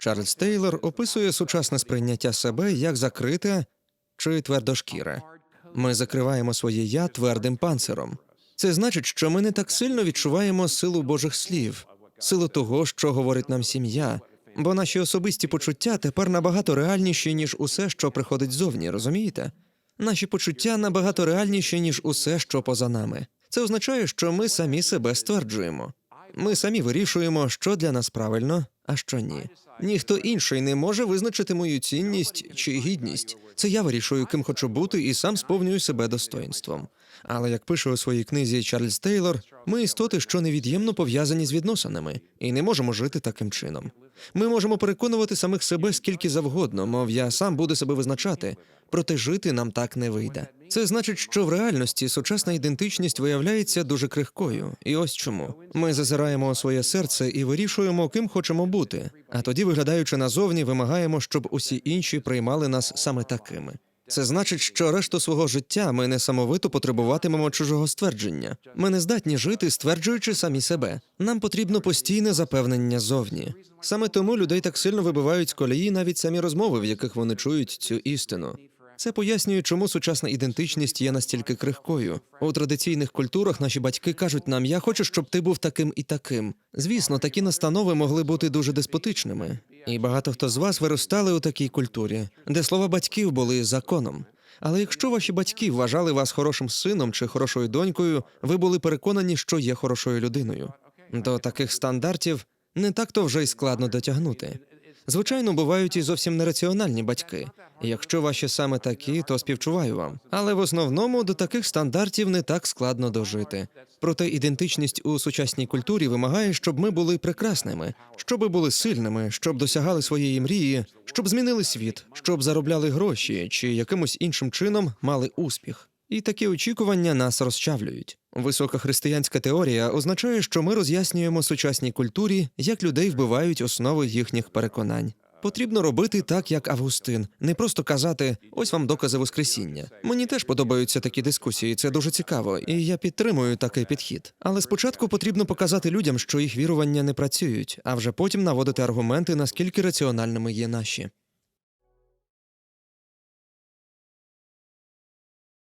Чарльз Тейлор описує сучасне сприйняття себе як закрите чи твердошкіре. Ми закриваємо своє я твердим панциром. Це значить, що ми не так сильно відчуваємо силу Божих слів, силу того, що говорить нам сім'я, бо наші особисті почуття тепер набагато реальніші, ніж усе, що приходить зовні, розумієте? Наші почуття набагато реальніші, ніж усе, що поза нами. Це означає, що ми самі себе стверджуємо. Ми самі вирішуємо, що для нас правильно, а що ні. Ніхто інший не може визначити мою цінність чи гідність. Це я вирішую, ким хочу бути, і сам сповнюю себе достоїнством. Але як пише у своїй книзі Чарльз Тейлор, ми істоти, що невід'ємно пов'язані з відносинами, і не можемо жити таким чином. Ми можемо переконувати самих себе скільки завгодно, мов я сам буду себе визначати, проте жити нам так не вийде. Це значить, що в реальності сучасна ідентичність виявляється дуже крихкою. І ось чому ми зазираємо у своє серце і вирішуємо, ким хочемо бути. А тоді, виглядаючи назовні, вимагаємо, щоб усі інші приймали нас саме такими. Це значить, що решту свого життя ми несамовито потребуватимемо чужого ствердження. Ми не здатні жити, стверджуючи самі себе. Нам потрібно постійне запевнення зовні. Саме тому людей так сильно вибивають з колії навіть самі розмови, в яких вони чують цю істину. Це пояснює, чому сучасна ідентичність є настільки крихкою. У традиційних культурах наші батьки кажуть нам: я хочу, щоб ти був таким і таким. Звісно, такі настанови могли бути дуже деспотичними. І багато хто з вас виростали у такій культурі, де слова батьків були законом. Але якщо ваші батьки вважали вас хорошим сином чи хорошою донькою, ви були переконані, що є хорошою людиною. До таких стандартів не так то вже й складно дотягнути. Звичайно, бувають і зовсім нераціональні батьки. Якщо ваші саме такі, то співчуваю вам. Але в основному до таких стандартів не так складно дожити. Проте ідентичність у сучасній культурі вимагає, щоб ми були прекрасними, щоб були сильними, щоб досягали своєї мрії, щоб змінили світ, щоб заробляли гроші чи якимось іншим чином мали успіх. І такі очікування нас розчавлюють. Висока християнська теорія означає, що ми роз'яснюємо сучасній культурі, як людей вбивають основи їхніх переконань. Потрібно робити так, як Августин, не просто казати ось вам докази Воскресіння. Мені теж подобаються такі дискусії, це дуже цікаво, і я підтримую такий підхід. Але спочатку потрібно показати людям, що їх вірування не працюють, а вже потім наводити аргументи, наскільки раціональними є наші.